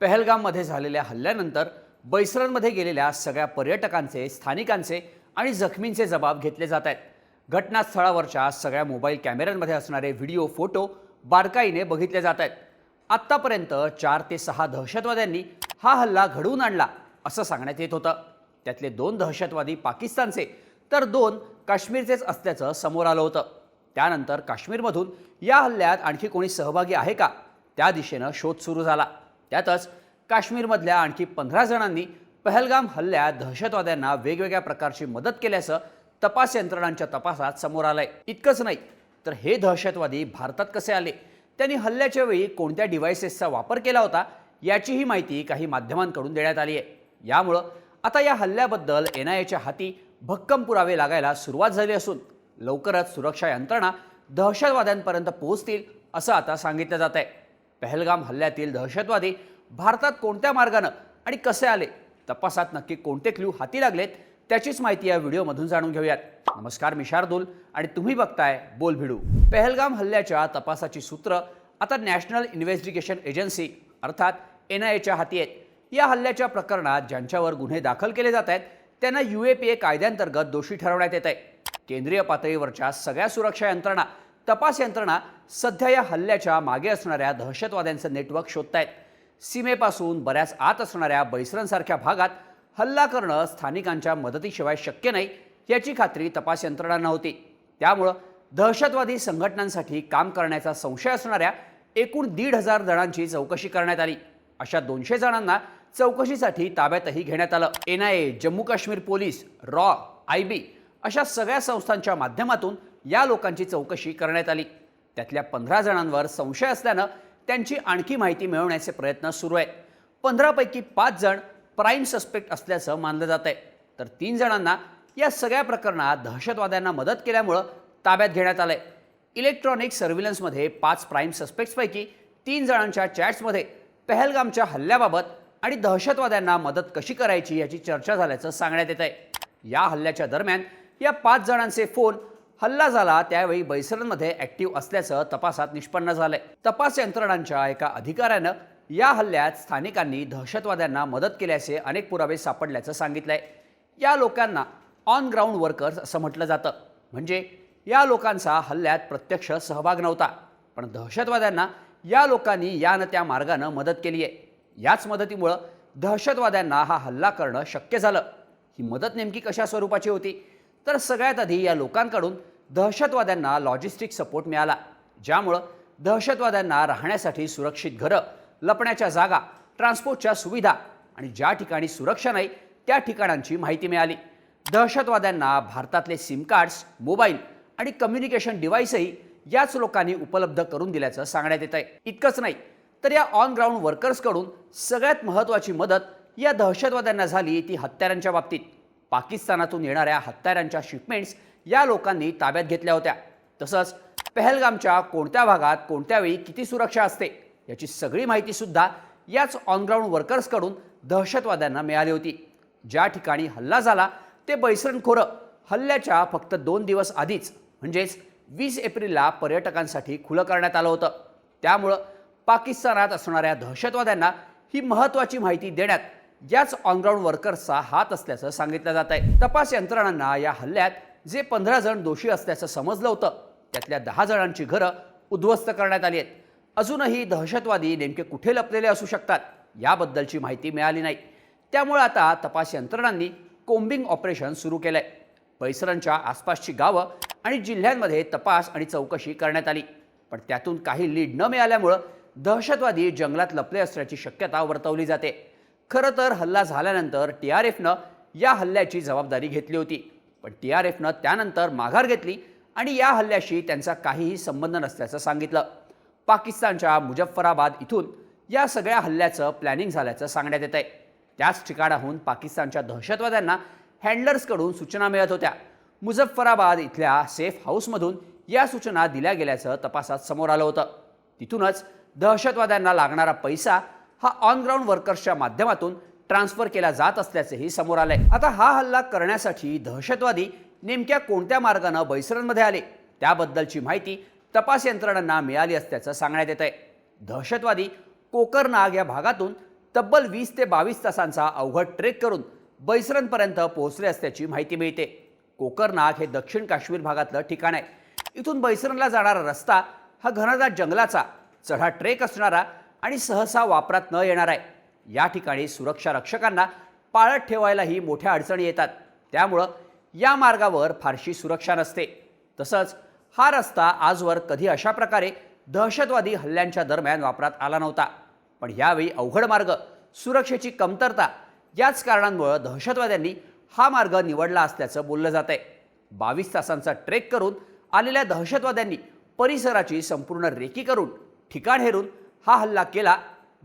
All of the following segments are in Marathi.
पहलगाममध्ये झालेल्या हल्ल्यानंतर बैसरणमध्ये गेलेल्या सगळ्या पर्यटकांचे स्थानिकांचे आणि जखमींचे जबाब घेतले जात आहेत. घटनास्थळावरच्या सगळ्या मोबाईल कॅमेऱ्यांमध्ये असणारे व्हिडिओ फोटो बारकाईने बघितले जात आहेत. आत्तापर्यंत चार ते सहा दहशतवाद्यांनी हा हल्ला घडवून आणला असं सांगण्यात येत होतं. त्यातले दोन दहशतवादी पाकिस्तानचे तर दोन काश्मीरचेच असल्याचं समोर आलं होतं. त्यानंतर काश्मीरमधून या हल्ल्यात आणखी कोणी सहभागी आहे का? त्या दिशेनं शोध सुरू झाला. त्यातच काश्मीरमधल्या आणखी पंधरा जणांनी पहलगाम हल्ल्यात दहशतवाद्यांना वेगवेगळ्या प्रकारची मदत केल्याचं तपास यंत्रणांच्या तपासात समोर आलंय. इतकंच नाही तर हे दहशतवादी भारतात कसे आले? त्यांनी हल्ल्याच्या वेळी कोणत्या डिव्हायसेसचा वापर केला होता? याचीही माहिती काही माध्यमांकडून देण्यात आली आहे यामुळं आता या हल्ल्याबद्दल एन आय एच्या हाती भक्कम पुरावे लागायला सुरुवात झाली असून लवकरच सुरक्षा यंत्रणा दहशतवाद्यांपर्यंत पोहोचतील असं आता सांगितलं जात आहे पहलगाम हल्ल्यातील दहशतवादी भारतात कोणत्या मार्गानं आणि कसे आले? तपासात नक्की कोणते क्ल्यू हाती लागलेत? त्याचीच माहिती या व्हिडिओमधून जाणून घेऊयात. नमस्कार मी शार्दूल आणि तुम्ही बघताय बोल भिडू. पहलगाम हल्ल्याच्या तपासाची सूत्र आता नॅशनल इन्व्हेस्टिगेशन एजन्सी अर्थात एन आय एच्या हाती आहेत. या हल्ल्याच्या प्रकरणात ज्यांच्यावर गुन्हे दाखल केले जात आहेत त्यांना यू ए पी ए कायद्यांतर्गत दोषी ठरवण्यात येत आहे. केंद्रीय पातळीवरच्या सगळ्या सुरक्षा यंत्रणा तपास यंत्रणा सध्या या हल्ल्याच्या मागे असणाऱ्या दहशतवाद्यांचं नेटवर्क शोधत आहेत सीमेपासून बऱ्याच आत असणाऱ्या बैसरणसारख्या भागात हल्ला करणं स्थानिकांच्या मदतीशिवाय शक्य नाही याची खात्री तपास यंत्रणा नव्हती त्यामुळं दहशतवादी संघटनांसाठी काम करण्याचा संशय असणाऱ्या एकूण दीड हजार जणांची चौकशी करण्यात आली. अशा दोनशे जणांना चौकशीसाठी ताब्यातही घेण्यात आलं. N I A Jammu Kashmir police raw I B अशा सगळ्या संस्थांच्या माध्यमातून या लोकांची चौकशी करण्यात आली. त्यातल्या पंधरा जणांवर संशय असल्यानं त्यांची आणखी माहिती मिळवण्याचे प्रयत्न सुरू आहेत. पंधरापैकी पाच जण प्राईम सस्पेक्ट असल्याचं मानलं जात आहे तर तीन जणांना या सगळ्या प्रकरणात दहशतवाद्यांना मदत केल्यामुळं ताब्यात घेण्यात आलं आहे इलेक्ट्रॉनिक सर्व्हिलन्समध्ये पाच प्राईम सस्पेक्ट्सपैकी तीन जणांच्या चॅट्समध्ये पहलगामच्या हल्ल्याबाबत आणि दहशतवाद्यांना मदत कशी करायची याची चर्चा झाल्याचं सांगण्यात येत आहे या हल्ल्याच्या दरम्यान या पाच जणांचे फोन हल्ला झाला त्यावेळी बैसरणमध्ये ऍक्टिव्ह असल्याचं तपासात निष्पन्न झालंय. तपास यंत्रणांच्या एका अधिकाऱ्यानं या हल्ल्यात स्थानिकांनी दहशतवाद्यांना मदत केल्याचे अनेक पुरावे सापडल्याचं सांगितलंय. या लोकांना ऑन ग्राउंड वर्कर्स असं म्हटलं जातं. म्हणजे या लोकांचा हल्ल्यात प्रत्यक्ष सहभाग नव्हता पण दहशतवाद्यांना या लोकांनी या न त्या मार्गानं मदत केली आहे याच मदतीमुळं दहशतवाद्यांना हा हल्ला करणं शक्य झालं. ही मदत नेमकी कशा स्वरूपाची होती? तर सगळ्यात आधी या लोकांकडून दहशतवाद्यांना लॉजिस्टिक सपोर्ट मिळाला ज्यामुळं दहशतवाद्यांना राहण्यासाठी सुरक्षित घरं लपण्याच्या जागा ट्रान्सपोर्टच्या सुविधा आणि ज्या ठिकाणी सुरक्षा नाही त्या ठिकाणांची माहिती मिळाली. दहशतवाद्यांना भारतातले सिम कार्ड्स मोबाईल आणि कम्युनिकेशन डिव्हाइसही याच लोकांनी उपलब्ध करून दिल्याचं सांगण्यात येत आहे इतकंच नाही तर या ऑन ग्राउंड वर्कर्सकडून सगळ्यात महत्त्वाची मदत या दहशतवाद्यांना झाली ती हत्यारांच्या बाबतीत. पाकिस्तानातून येणाऱ्या हत्यारांच्या शिपमेंट्स या लोकांनी ताब्यात घेतल्या होत्या. तसंच पहलगामच्या कोणत्या भागात कोणत्या वेळी किती सुरक्षा असते याची सगळी माहिती सुद्धा याच ऑनग्राऊंड वर्कर्सकडून दहशतवाद्यांना मिळाली होती. ज्या ठिकाणी हल्ला झाला ते बैसरणखोरं हल्ल्याच्या फक्त दोन दिवस आधीच म्हणजेच वीस एप्रिलला पर्यटकांसाठी खुलं करण्यात आलं होतं. त्यामुळं पाकिस्तानात असणाऱ्या दहशतवाद्यांना ही महत्त्वाची माहिती देण्यात याच ऑनग्राऊंड वर्कर्सचा हात असल्याचं सांगितलं जात आहे. तपास यंत्रणांना या हल्ल्यात जे पंधरा जण दोषी असल्याचं समजलं होतं त्यातल्या दहा जणांची घरं उद्ध्वस्त करण्यात आली आहेत. अजूनही दहशतवादी नेमके कुठे लपलेले असू शकतात याबद्दलची माहिती मिळाली नाही. त्यामुळे आता तपास यंत्रणांनी कोम्बिंग ऑपरेशन सुरू केलं आहे परिसरांच्या आसपासची गावं आणि जिल्ह्यांमध्ये तपास आणि चौकशी करण्यात आली. पण त्यातून काही लीड न मिळाल्यामुळं दहशतवादी जंगलात लपले असल्याची शक्यता वर्तवली जाते. खरं तर हल्ला झाल्यानंतर टी आर एफनं या हल्ल्याची जबाबदारी घेतली होती. पण टी आर एफनं त्यानंतर माघार घेतली आणि या हल्ल्याशी त्यांचा काहीही संबंध नसल्याचं सांगितलं. पाकिस्तानच्या मुजफ्फराबाद इथून या सगळ्या हल्ल्याचं प्लॅनिंग झाल्याचं सांगण्यात येत आहे त्याच ठिकाणाहून पाकिस्तानच्या दहशतवाद्यांना हँडलर्सकडून सूचना मिळत होत्या. मुझफ्फराबाद इथल्या सेफ हाऊसमधून या सूचना दिल्या गेल्याचं तपासात समोर आलं होतं. तिथूनच दहशतवाद्यांना लागणारा पैसा हा ऑन ग्राउंड वर्कर्सच्या माध्यमातून ट्रान्सफर केला जात असल्याचेही समोर आलंय. आता हा हल्ला करण्यासाठी दहशतवादी नेमक्या कोणत्या मार्गानं बैसरणमध्ये आले? त्याबद्दलची माहिती तपास यंत्रणांना मिळाली असल्याचं सांगण्यात येत आहे दहशतवादी कोकरनाग या भागातून तब्बल वीस ते बावीस तासांचा अवघड ट्रेक करून बैसरनपर्यंत पोहोचले असल्याची माहिती मिळते. कोकरनाग हे दक्षिण काश्मीर भागातलं ठिकाण आहे. इथून बैसरनला जाणारा रस्ता हा घनदाट जंगलाचा चढा ट्रेक असणारा आणि सहसा वापरात न येणार आहे. या ठिकाणी सुरक्षा रक्षकांना पाळत ठेवायलाही मोठ्या अडचणी येतात. त्यामुळं या मार्गावर फारशी सुरक्षा नसते. तसंच हा रस्ता आजवर कधी अशा प्रकारे दहशतवादी हल्ल्यांच्या दरम्यान वापरात आला नव्हता. पण यावेळी अवघड मार्ग सुरक्षेची कमतरता याच कारणांमुळं दहशतवाद्यांनी हा मार्ग निवडला असल्याचं बोललं जात आहे बावीस तासांचा ट्रेक करून आलेल्या दहशतवाद्यांनी परिसराची संपूर्ण रेकी करून ठिकाण हेरून हा हल्ला केला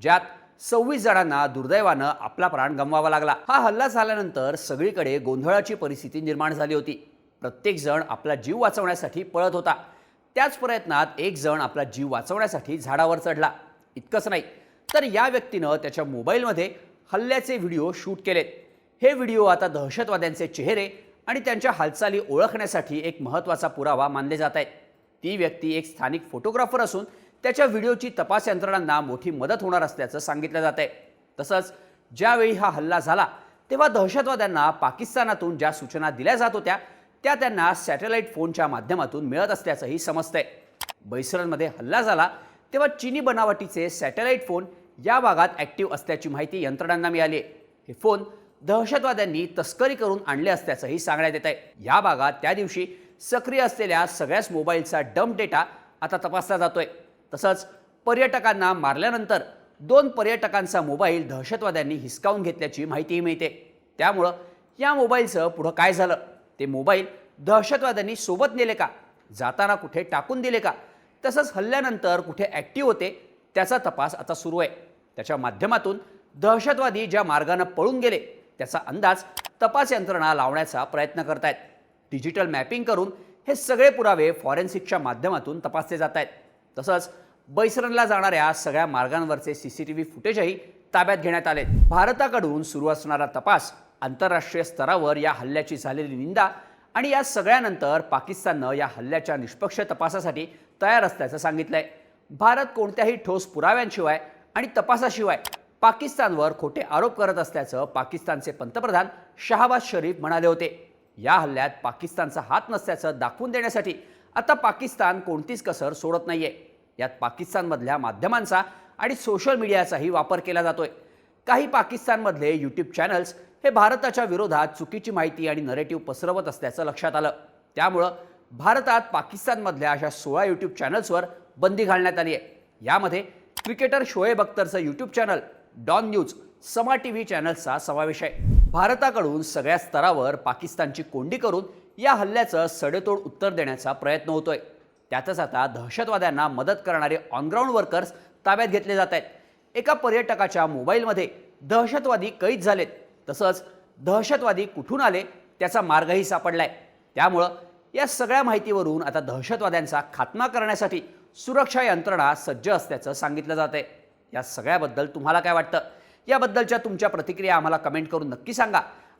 ज्यात सव्वीस जणांना दुर्दैवानं आपला प्राण गमवावा लागला. हा हल्ला झाल्यानंतर सगळीकडे गोंधळाची परिस्थिती निर्माण झाली होती. प्रत्येक जण आपला जीव वाचवण्यासाठी पळत होता. त्याच प्रयत्नात एक जण आपला जीव वाचवण्यासाठी झाडावर चढला. इतकंच नाही तर या व्यक्तीनं त्याच्या मोबाईलमध्ये हल्ल्याचे व्हिडिओ शूट केलेत. हे व्हिडिओ आता दहशतवाद्यांचे चेहरे आणि त्यांच्या हालचाली ओळखण्यासाठी एक महत्त्वाचा पुरावा मानले जात आहेत. ती व्यक्ती एक स्थानिक फोटोग्राफर असून त्याच्या व्हिडिओची तपास यंत्रणांना मोठी मदत होणार असल्याचं सांगितलं जात आहे तसंच ज्यावेळी हा हल्ला झाला तेव्हा दहशतवाद्यांना पाकिस्तानातून ज्या सूचना दिल्या जात होत्या त्या त्यांना सॅटेलाईट फोनच्या माध्यमातून मिळत असल्याचंही समजतंय. बैसरनमध्ये हल्ला झाला तेव्हा चिनी बनावटीचे सॅटेलाईट फोन या भागात ॲक्टिव्ह असल्याची माहिती यंत्रणांना मिळाली हे फोन दहशतवाद्यांनी तस्करी करून आणले असल्याचंही सांगण्यात येत आहे या भागात त्या दिवशी सक्रिय असलेल्या सगळ्याच मोबाईलचा डम्प डेटा आता तपासला जातोय. तसंच पर्यटकांना मारल्यानंतर दोन पर्यटकांचा मोबाईल दहशतवाद्यांनी हिसकावून घेतल्याची माहितीही मिळते. त्यामुळं या मोबाईलचं पुढं काय झालं? ते मोबाईल दहशतवाद्यांनी सोबत नेले का? जाताना कुठे टाकून दिले का? तसंच हल्ल्यानंतर कुठे ॲक्टिव्ह होते? त्याचा तपास आता सुरू आहे. त्याच्या माध्यमातून दहशतवादी ज्या मार्गानं पळून गेले त्याचा अंदाज तपास यंत्रणा लावण्याचा प्रयत्न करतायत. डिजिटल मॅपिंग करून हे सगळे पुरावे फॉरेन्सिकच्या माध्यमातून तपासले जात आहेत तसंच बैसरनला जाणाऱ्या सगळ्या मार्गांवरचे सी सी टी व्ही फुटेजही ताब्यात घेण्यात आले भारताकडून सुरू असणारा तपास आंतरराष्ट्रीय स्तरावर या हल्ल्याची झालेली निंदा आणि या सगळ्यानंतर पाकिस्ताननं या हल्ल्याच्या निष्पक्ष तपासासाठी तयार असल्याचं सांगितलंय. भारत कोणत्याही ठोस पुराव्यांशिवाय आणि तपासाशिवाय पाकिस्तानवर खोटे आरोप करत असल्याचं पाकिस्तानचे पंतप्रधान शहाबाज शरीफ म्हणाले होते. या हल्ल्यात पाकिस्तानचा हात नसल्याचं दाखवून देण्यासाठी आता पाकिस्तान कोणतीच कसर सोडत नाहीये. यात पाकिस्तानमधल्या माध्यमांचा आणि सोशल मीडियाचाही वापर केला जातोय. काही पाकिस्तानमधले यूट्यूब चॅनल्स हे भारताच्या विरोधात चुकीची माहिती आणि नरेटिव्ह पसरवत असल्याचं लक्षात आलं. त्यामुळं भारतात पाकिस्तानमधल्या अशा सोळा यूट्यूब चॅनल्सवर बंदी घालण्यात आली आहे यामध्ये cricketer Shoaib अख्तरचं YouTube channel Dawn news Samaa T V चॅनल्सचा समावेश आहे. भारताकडून सगळ्या स्तरावर पाकिस्तानची कोंडी करून या हल्ल्याचं सडेतोड उत्तर देण्याचा प्रयत्न होतोय. त्यातच आता दहशतवाद्यांना मदत करणारे ऑनग्राऊंड वर्कर्स ताब्यात घेतले जात आहेत. एका पर्यटकाच्या मोबाईलमध्ये दहशतवादी कैद झालेत. तसंच दहशतवादी कुठून आले त्याचा मार्गही सापडलाय. त्यामुळं या सगळ्या माहितीवरून आता दहशतवाद्यांचा खात्मा करण्यासाठी सुरक्षा यंत्रणा सज्ज असल्याचं सांगितलं जात आहे या सगळ्याबद्दल तुम्हाला काय वाटतं? याबद्दलच्या तुमच्या प्रतिक्रिया आम्हाला कमेंट करून नक्की सांगा.